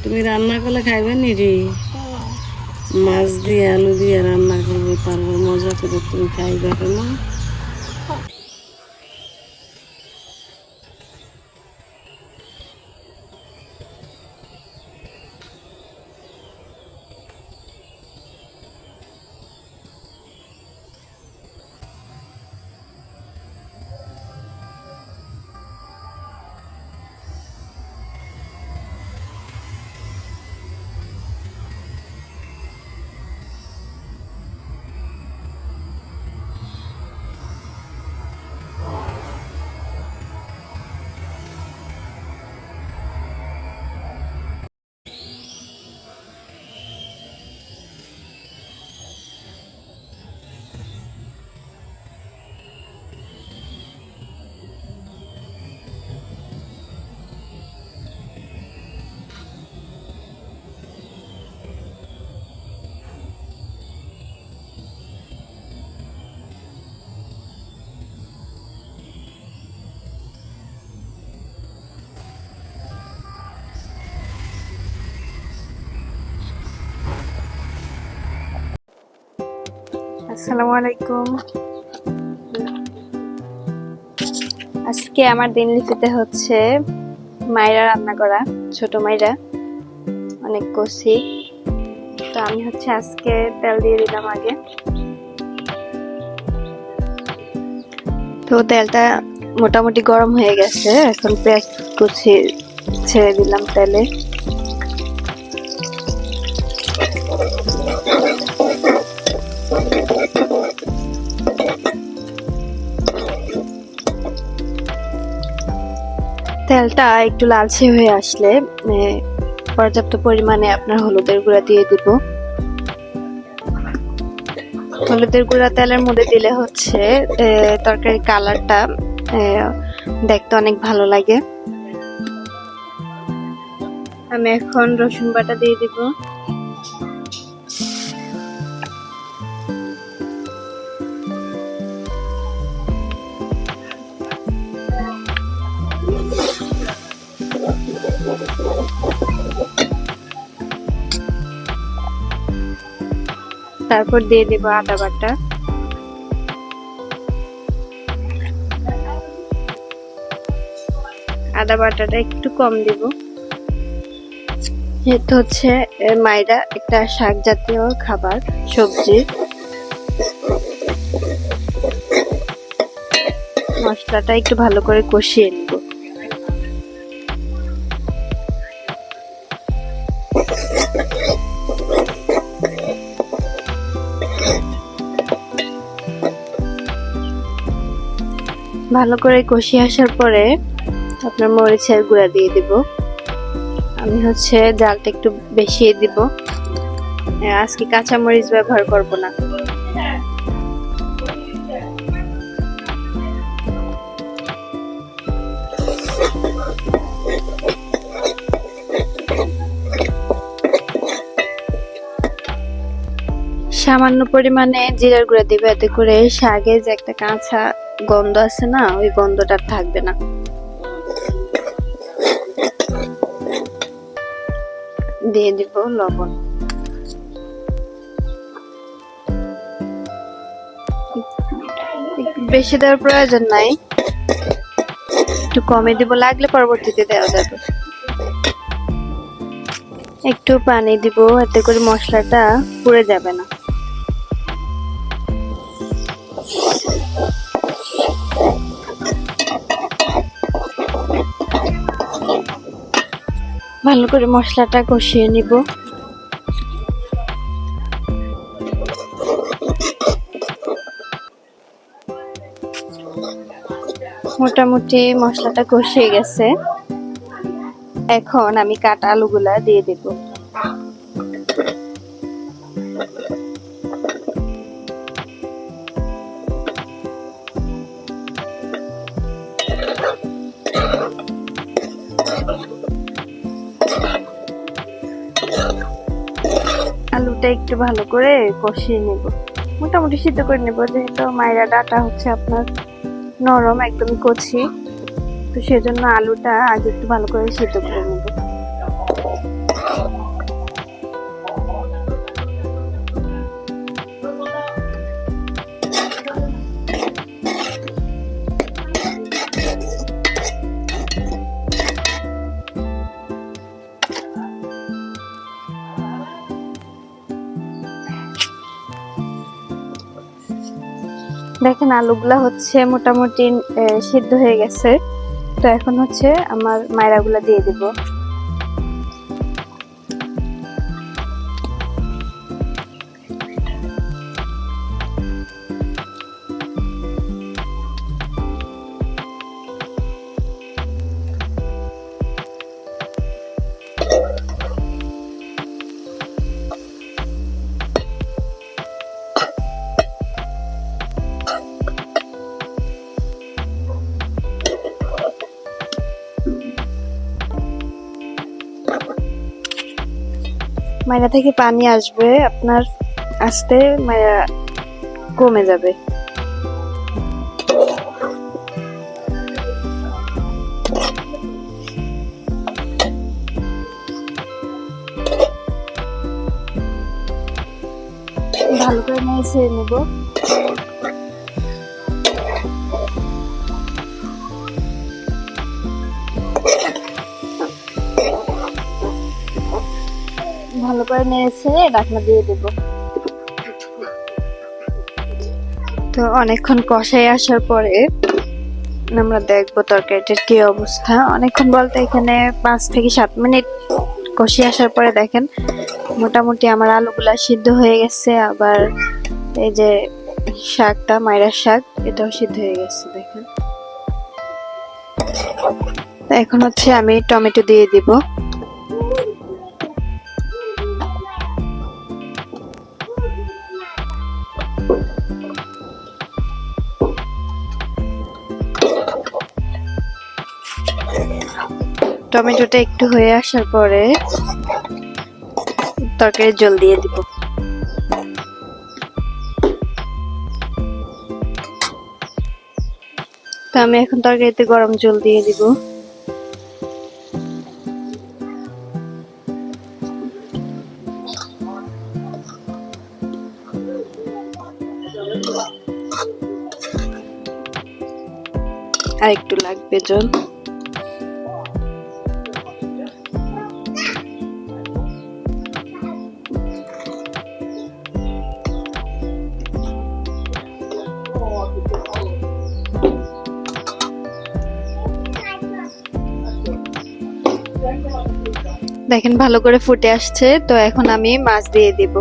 তুমি রান্না করলে খাইবে নি রে মাছ দিয়ে আলু দিয়ে রান্না করব তারপর মজা করে তুমি খাইবে কেমন আসসালামু আলাইকুম। আজকে আমার দিন লিপিতে হচ্ছে মায়েরা রান্না করা ছোট মায়েরা অনেক কষি। তো আমি হচ্ছে আজকে তেল দিয়ে দিলাম আগে। তো তেলটা মোটামুটি গরম হয়ে গেছে এখন পেঁয়াজ কুচি ছেড়ে দিলাম তেলে। তেলটা একটু লালচে হয়ে আসলে পর্যাপ্ত পরিমাণে আপনার হলুদের গুঁড়া দিয়ে দিব। হলুদের গুঁড়া তেলের মধ্যে দিলে হচ্ছে তরকারির কালারটা দেখতে অনেক ভালো লাগে। আমি এখন রসুন বাটা দিয়ে দিব। তারপর দিয়ে দেব আদা বাটা। আদা বাটাটা একটু কম দিব। যেহেতু হচ্ছে মায়েরা একটা শাক জাতীয় খাবার, সবজি। মশলাটা একটু ভালো করে কষিয়ে নিব। ভালো করে কষিয়ে আসার পরে আপনার মরিচের গুঁড়া দিয়ে দিব। আমি হচ্ছে জালটা একটু বেশি দিব। আজকে কাঁচা মরিচ ব্যবহার করব না। সামান্য পরিমাণে জিরার গুঁড়া দিবে, এতে করে শাকে যে একটা কাঁচা গন্ধ আছে না, ওই গন্ধটা থাকবে না। দিয়ে দিব লবণ। বেশি দেওয়ার প্রয়োজন নাই। একটু কমে দিব, লাগলে পরবর্তীতে দেওয়া যাবে। একটু পানি দিব, এতে করে মশলাটা পুড়ে যাবে না। ভালো করে মশলাটা কষিয়ে নিব। মোটামুটি মশলাটা কষিয়ে গেছে। এখন আমি কাটা আলুগুলা দিয়ে দেব। আলুটা একটু ভালো করে কষিয়ে নেব। মোটামুটি সিদ্ধ করে নেব, যেহেতু মায়েরা ডাটা হচ্ছে আপনার নরম একদম কচি। তো সেজন্য আলুটা আগে একটু ভালো করে সিদ্ধ করে নেব। দেখেন আলুগুলা হচ্ছে মোটামুটি সিদ্ধ হয়ে গেছে। তো এখন হচ্ছে আমার মায়রাগুলা দিয়ে দিব। মায়রা থেকে পানি আসবে আপনার আসতে মায়া কমে যাবে। ভালো করে নিয়েছে নেব। ভালো করে নিয়েছে ডাকনা দিয়ে দেব। তো অনেকক্ষণ কষাই আসার পরে আমরা দেখব তরকারিটার কি অবস্থা। অনেকক্ষণ বলতে এখানে পাঁচ থেকে সাত মিনিট কষি আসার পরে দেখেন, মোটামুটি আমার আলুগুলা সিদ্ধ হয়ে গেছে, আবার এই যে শাকটা মায়ের শাক, এটাও সিদ্ধ হয়ে গেছে, দেখেন। এখন হচ্ছে আমি টমেটো দিয়ে দিব। টমেটোটা একটু হয়ে আসার পরে তরকারি জল দিয়ে দিব। তো আমি এখন তরকারিতে গরম জল দিয়ে দিব। আর একটু লাগবে জল। দেখেন, ভালো করে ফুটে আসছে, তো এখন আমি মাছ দিয়ে দিব।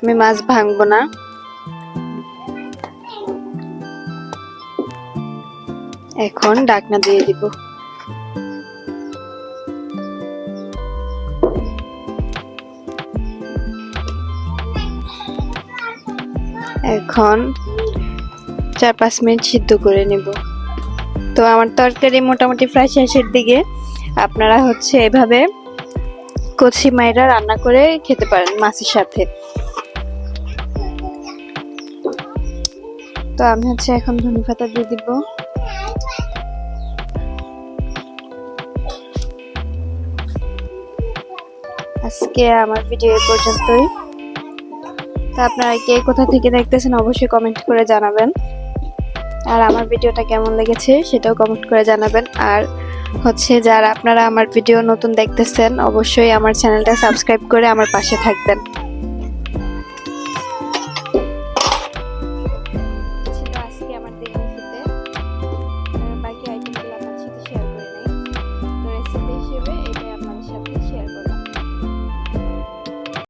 আমি মাছ ভাঙবো না। এখন ডাকনা দিয়ে দিব। এখন চার পাঁচ মিনিট সিদ্ধ করে নেব। তো আমার তরকারি মোটামুটি প্রায় শেষের দিকে। আপনারা হচ্ছে এভাবে কচি মাইরা রান্না করে খেতে পারেন মাছের সাথে। তো আমি হচ্ছে এখন ধনে পাতা দিয়ে দিব। আজকে আমার ভিডিও পর্যন্তই। তো আপনারা কে কোথা থেকে দেখতেছেন অবশ্যই কমেন্ট করে জানাবেন। আর আমার ভিডিওটা কেমন লেগেছে সেটাও কমেন্ট করে জানাবেন। আর হচ্ছে যারা আপনারা আমার ভিডিও নতুন দেখতেছেন, অবশ্যই আমার চ্যানেলটা সাবস্ক্রাইব করে আমার পাশে থাকবেন।